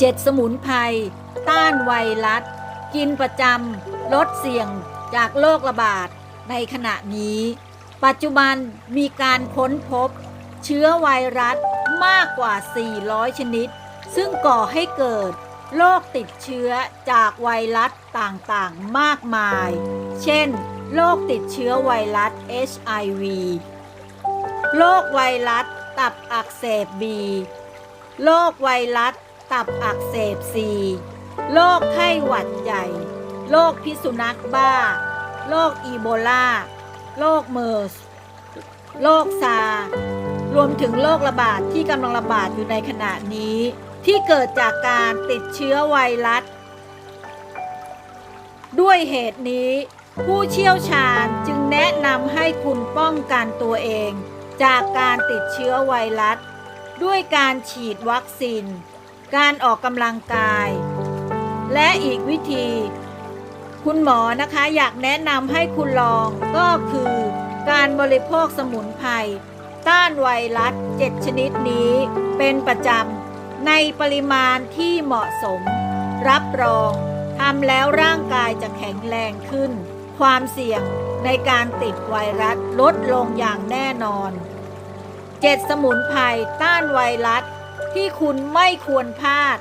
7 สมุนไพรต้านไวรัส กินประจำลดเสี่ยงจากโรคระบาดในขณะนี้ ปัจจุบันมีการค้นพบ เชื้อไวรัสมากกว่า 400 ชนิด ซึ่งก่อให้เกิดโรคติดเชื้อจากไวรัสต่างๆ มากมาย เช่น โรคติดเชื้อไวรัส HIV โรคไวรัสตับอักเสบ B โรคไวรัส ตับอักเสบ C โรคไข้หวัดใหญ่ โรคพิษสุนัขบ้า โรคอีโบลา โรคเมอร์ส โรคซาร์รวมถึงโรคระบาดที่กำลังระบาดอยู่ในขณะนี้ ที่เกิดจากการติดเชื้อไวรัส ด้วยเหตุนี้ ผู้เชี่ยวชาญจึงแนะนำให้คุณป้องกันตัวเอง จากการติดเชื้อไวรัส ด้วยการฉีดวัคซีน การออกกำลังกาย และอีกวิธี คุณหมอนะคะอยากแนะนำให้คุณลองก็คือการบริโภคสมุนไพรต้านไวรัส 7 ชนิดนี้เป็นประจำในปริมาณที่เหมาะสม รับรองทำแล้วร่างกายจะแข็งแรงขึ้น ความเสี่ยงในการติดไวรัสลดลงอย่างแน่นอน 7 สมุนไพรต้านไวรัส ที่คุณไม่ควรพลาด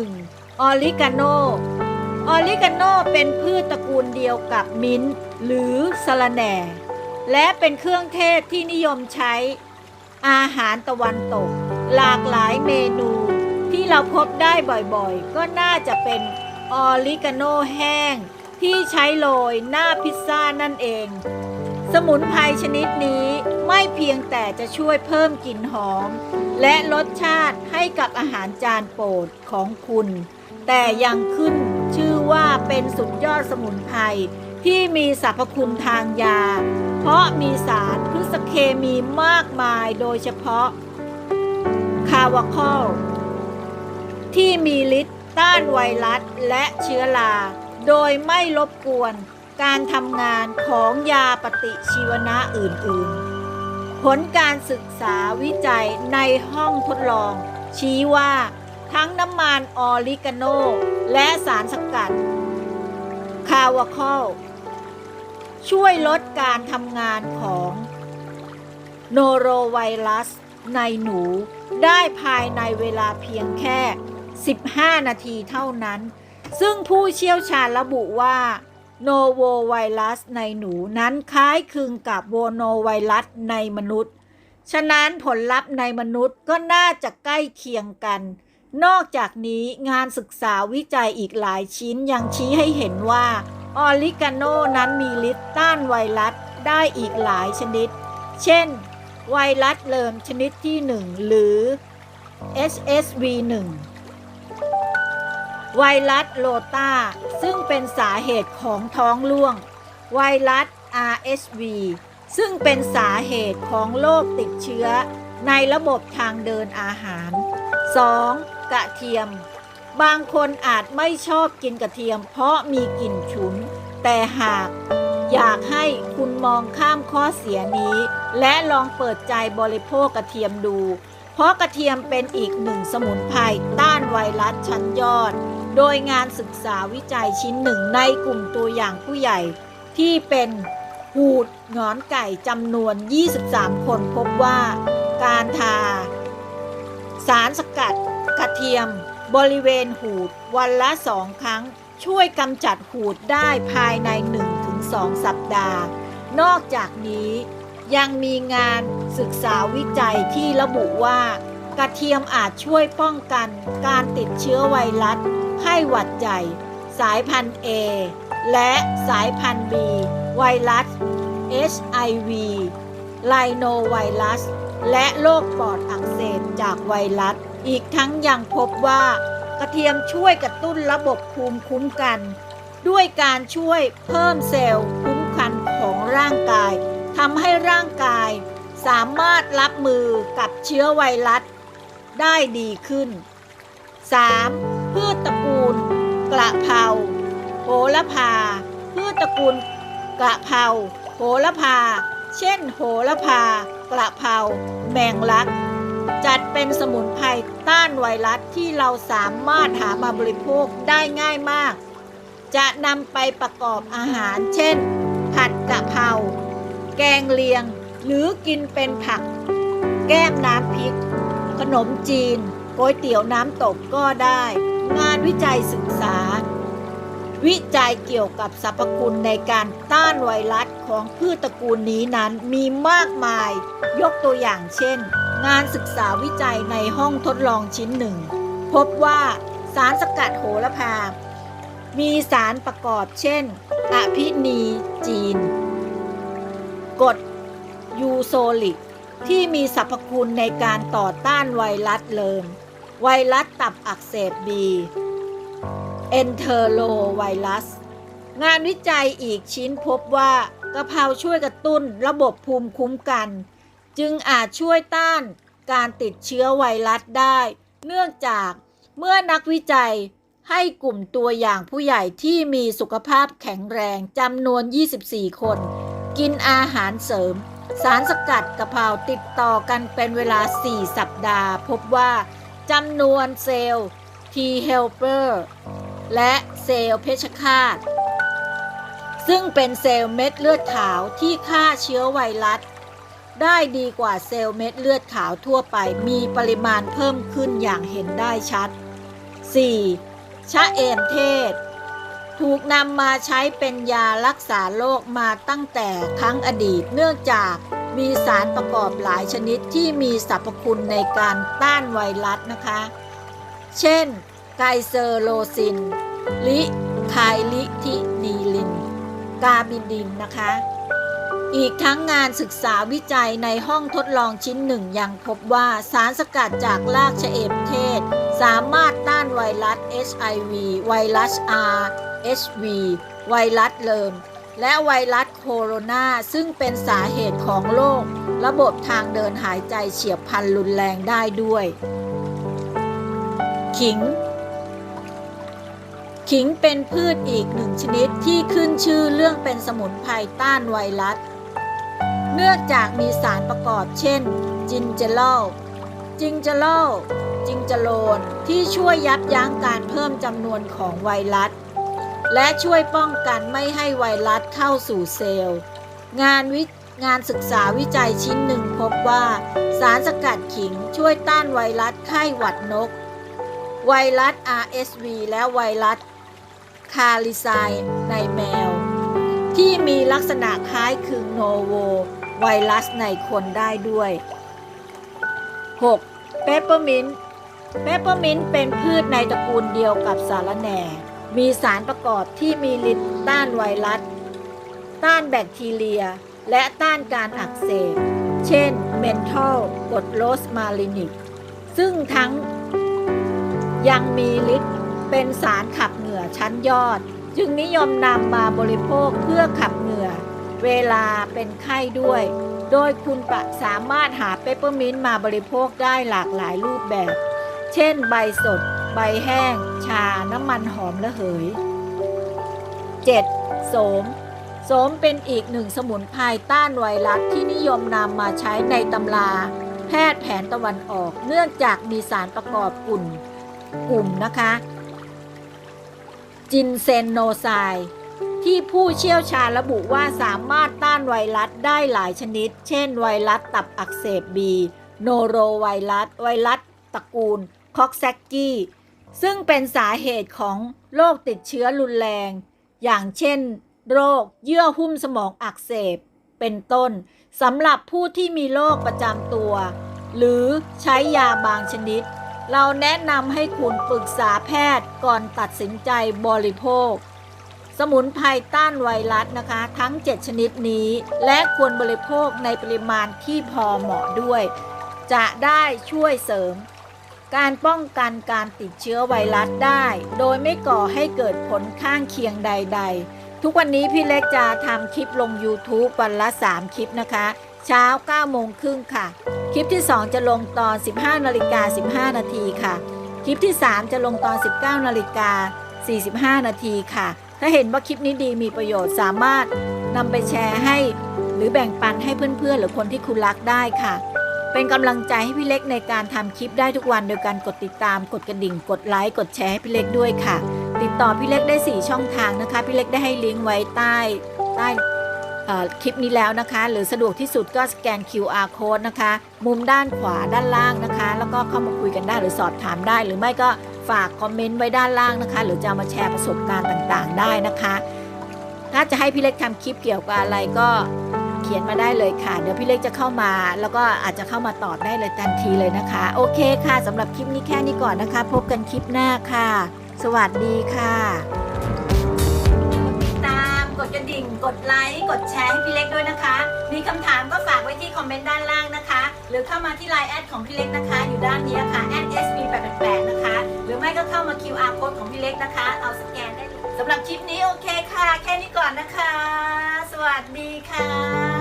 1. ออริกาโน ออริกาโนเป็นพืชตระกูลเดียวกับมิ้นท์หรือสะระแหน่ และเป็นเครื่องเทศที่นิยมใช้ อาหารตะวันตก หลากหลายเมนูที่เราพบได้บ่อยๆ ก็น่าจะเป็นออริกาโนแห้ง ที่ใช้โรยหน้าพิซซ่านั่นเอง สมุนไพรชนิดนี้ ไม่เพียงแต่จะช่วยเพิ่มกลิ่นหอม และรสชาติให้กับอาหารจานโปรดของคุณ แต่ยังขึ้นชื่อว่าเป็นสุดยอดสมุนไพรที่มีสรรพคุณทางยา เพราะมีสารพฤษเคมีมากมายโดยเฉพาะ คาวาคอล ที่มีฤทธิ์ต้านไวรัสและเชื้อรา โดยไม่รบกวนการทำงานของยาปฏิชีวนะอื่นๆ ผลการศึกษาวิจัยในห้องทดลอง ชี้ว่าทั้งน้ำมันออริกาโน และสารสกัด คาวาคอลช่วยลดการทำงานของโนโรไวรัส ในหนูได้ภายในเวลาเพียงแค่ 15 นาทีเท่านั้น ซึ่งผู้เชี่ยวชาญระบุว่า โนโวไวรัสในหนูนั้นคล้ายคลึงกับโวโนไวรัสในมนุษย์ ฉะนั้นผลลัพธ์ในมนุษย์ก็น่าจะใกล้เคียงกัน นอกจากนี้งานศึกษาวิจัยอีกหลายชิ้นยังชี้ให้เห็นว่าออริกาโนนั้นมีฤทธิ์ต้านไวรัสได้อีกหลายชนิด เช่น ไวรัสเลิมชนิดที่ 1 หรือ HSV1 ไวรัสโลตาซึ่งเป็นสาเหตุของท้องร่วง ไวรัส RSV ซึ่งเป็นสาเหตุของโรคติดเชื้อในระบบทางเดินอาหาร 2. กระเทียม บางคนอาจไม่ชอบกินกระเทียมเพราะมีกลิ่นฉุน แต่หากอยากให้คุณมองข้ามข้อเสียนี้ และลองเปิดใจบริโภคกระเทียมดู เพราะกระเทียมเป็นอีกหนึ่งสมุนไพรต้านไวรัสชั้นยอด โดยงานศึกษาวิจัยชิ้นหนึ่งในกลุ่มตัวอย่างผู้ใหญ่ที่เป็นหูดงอนไก่จำนวน 23 คนพบว่าการทา สารสกัดกระเทียม บริเวณหูดวันละสองครั้ง ช่วยกำจัดหูดได้ภายใน 1-2 สัปดาห์ นอกจากนี้ยังมีงานศึกษาวิจัยที่ระบุว่ากระเทียมอาจช่วยป้องกันการติดเชื้อไวรัส ไข้หวัดใหญ่ สายพันธุ์ A และสายพันธุ์ B ไวรัส HIV ไลโนไวรัส และโรคปอดอักเสบจากไวรัส อีกทั้งยังพบว่ากระเทียมช่วยกระตุ้นระบบภูมิคุ้มกัน ด้วยการช่วยเพิ่มเซลล์คุ้มกันของร่างกายทำให้ร่างกายสามารถรับมือกับเชื้อไวรัสได้ดีขึ้น 3. โหระพา พืชตระกูลกระเพราโหระพา เช่น โหระพา กระเพราแมงลัก จัดเป็นสมุนไพรต้านไวรัสที่เราสามารถหามาบริโภคได้ง่ายมาก จะนำไปประกอบอาหาร เช่น ผัดกะเพราแกงเลียง หรือกินเป็นผัก แก้มน้ำพริก ขนมจีนก๋วยเตี๋ยวน้ำตกก็ได้ งานวิจัยศึกษา วิจัยเกี่ยวกับสรรพคุณในการต้านไวรัสของพืชตระกูลนี้นั้นมีมากมาย ยกตัวอย่างเช่น งานศึกษาวิจัยในห้องทดลองชิ้นหนึ่ง พบว่าสารสกัดโหระพา มีสารประกอบเช่นอะพินีจีนกรดยูโซลิก ที่มีสรรพคุณในการต่อต้านไวรัสเลิม ไวรัสตับอักเสบบี เอนเทอโรไวรัส งานวิจัยอีกชิ้นพบว่ากะเพราช่วยกระตุ้นระบบภูมิคุ้มกัน จึงอาจช่วยต้านการติดเชื้อไวรัสได้ เนื่องจากเมื่อนักวิจัยให้กลุ่มตัวอย่างผู้ใหญ่ที่มีสุขภาพแข็งแรงจำนวน 24 คน กินอาหารเสริม สารสกัดกะเพราติดต่อกันเป็นเวลา 4 สัปดาห์ พบว่าจำนวนเซลล์ T helper และเซลล์เพชฌฆาต ซึ่งเป็นเซลล์เม็ดเลือดขาวที่ฆ่าเชื้อไวรัส ได้ดีกว่าเซลล์เม็ดเลือดขาวทั่วไปมีปริมาณเพิ่มขึ้นอย่างเห็นได้ชัด 4. ชะเอมเทศ ถูกนำมาใช้เป็นยารักษาโรคมาตั้งแต่ครั้งอดีตเนื่องจากมีสารประกอบหลายชนิดที่มีสรรพคุณในการต้านไวรัสนะคะ เช่น ไกเซอร์โลซิน ลิไคลิทินีลิน กาบินดินนะคะ อีกทั้งงานศึกษาวิจัยในห้องทดลองชิ้นหนึ่งยังพบว่าสารสกัดจากรากชะเอมเทศ สามารถต้านไวรัส HIV ไวรัส R HV ไวรัสเลิมและไวรัสโคโรนาซึ่งเป็นสาเหตุของโรคระบบทางเดินหายใจเฉียบพลันรุนแรงได้ด้วย ขิง ขิงเป็นพืชอีกหนึ่งชนิดที่ขึ้นชื่อเรื่องเป็นสมุนไพรต้านไวรัส เนื่องจากมีสารประกอบเช่น จินเจลอลจิงเจลอลจิงเจโลนที่ช่วยยับยั้งการเพิ่มจำนวนของไวรัส และช่วยป้องกันไม่ให้ไวรัสเข้าสู่เซลล์ งานวิงานศึกษาวิจัยชิ้นหนึ่งพบว่า สารสกัดขิงช่วยต้านไวรัสไข้หวัดนก ไวรัส RSV และไวรัส คาลิไซในแมว ที่มีลักษณะคล้ายคลึงโนโวไวรัสในคนได้ด้วย 6. เปปเปอร์มินต์เปปเปอร์มินต์เป็นพืชในตระกูลเดียวกับสารแหน่ มีสารประกอบที่มีฤทธิ์ต้านไวรัส ต้านแบคทีเรีย และต้านการอักเสบ เช่น เมนทอลกดโรสมาลินิก ซึ่งทั้งยังมีฤทธิ์เป็นสารขับ ชั้นยอด จึงนิยมนำมาบริโภคเพื่อขับเหงื่อ เวลาเป็นไข้ด้วย โดยคุณปะสามารถหาเปปเปอร์มินต์มาบริโภคได้หลากหลายรูปแบบ เช่น ใบสด ใบแห้ง ชา น้ำมันหอมระเหย 7. โสมโสมเป็นอีกหนึ่งสมุนไพรต้านไวรัสที่นิยมนำมาใช้ในตำรา แพทย์แผนตะวันออก เนื่องจากมีสารประกอบกลุ่มกลุ่มนะคะ จินเซนโนไซที่ผู้เชี่ยวชาญระบุว่าสามารถต้านไวรัสได้หลายชนิด เช่น ไวรัสตับอักเสบบีโนโรไวรัส ไวรัสตระกูลคอกแซกกี้ ซึ่งเป็นสาเหตุของโรคติดเชื้อรุนแรง อย่างเช่น โรคเยื่อหุ้มสมองอักเสบ เป็นต้นสำหรับผู้ที่มีโรคประจำตัว หรือใช้ยาบางชนิด เราแนะนำให้คุณปรึกษาแพทย์ก่อนตัดสินใจบริโภค สมุนไพรต้านไวรัสนะคะ ทั้ง 7 ชนิดนี้ และควรบริโภคในปริมาณที่พอเหมาะด้วย จะได้ช่วยเสริม การป้องกันการติดเชื้อไวรัสได้ โดยไม่ก่อให้เกิดผลข้างเคียงใด ๆ ทุกวันนี้พี่เล็กจะทำคลิปลง YouTube วันละ 3 คลิปนะคะ เช้า9โมงครึ่งค่ะ คลิปที่ 2 จะลงตอน 15นาฬิกา15 นาทีค่ะ คลิปที่ 3 จะลงตอน 19นาฬิกา45 นาทีค่ะ ถ้าเห็นว่าคลิปนี้ดีมีประโยชน์สามารถนำไปแชร์ให้ หรือแบ่งปันให้เพื่อนๆ หรือคนที่คุณรักได้ค่ะ เป็นกำลังใจให้พี่เล็กในการทำคลิปได้ทุกวันโดยการกดติดตาม กดกระดิ่ง กดไลค์กดแชร์ให้พี่เล็กด้วยค่ะ ติดต่อพี่เล็กได้ 4 ช่องทางนะคะ พี่เล็กได้ให้ลิงก์ไว้ใต้ใต้ คลิปนี้แล้วนะคะ หรือสะดวกที่สุดก็สแกน QR code นะคะ มุมด้านขวาด้านล่างนะคะ แล้วก็เข้ามาคุยกันได้หรือสอบถามได้ หรือไม่ก็ฝากคอมเมนต์ไว้ด้านล่างนะคะ หรือจะมาแชร์ประสบการณ์ต่างๆ ได้นะคะ ถ้าจะให้พี่เล็กทำคลิปเกี่ยวกับอะไรก็เขียนมาได้เลยค่ะ เดี๋ยวพี่เล็กจะเข้ามา แล้วก็อาจจะเข้ามาตอบได้เลยทันทีเลยนะคะ โอเคค่ะสำหรับคลิปนี้แค่นี้ก่อนนะคะ พบกันคลิปหน้าค่ะ สวัสดีค่ะติดตามกดกระดิ่งกดไลค์ กดแชร์ให้พี่เล็กด้วยนะคะ มีคำถามก็ฝากไว้ที่คอมเมนต์ด้านล่างนะคะ หรือเข้ามาที่ไลน์แอดของพี่เล็กนะคะ อยู่ด้านนี้ค่ะแอด @sb888 นะคะ หรือไม่ก็เข้ามา QR code ของพี่เล็กนะคะ เอาสแกนได้เลยสำหรับคลิปนี้โอเคค่ะ แค่นี้ก่อนนะคะ สวัสดีค่ะ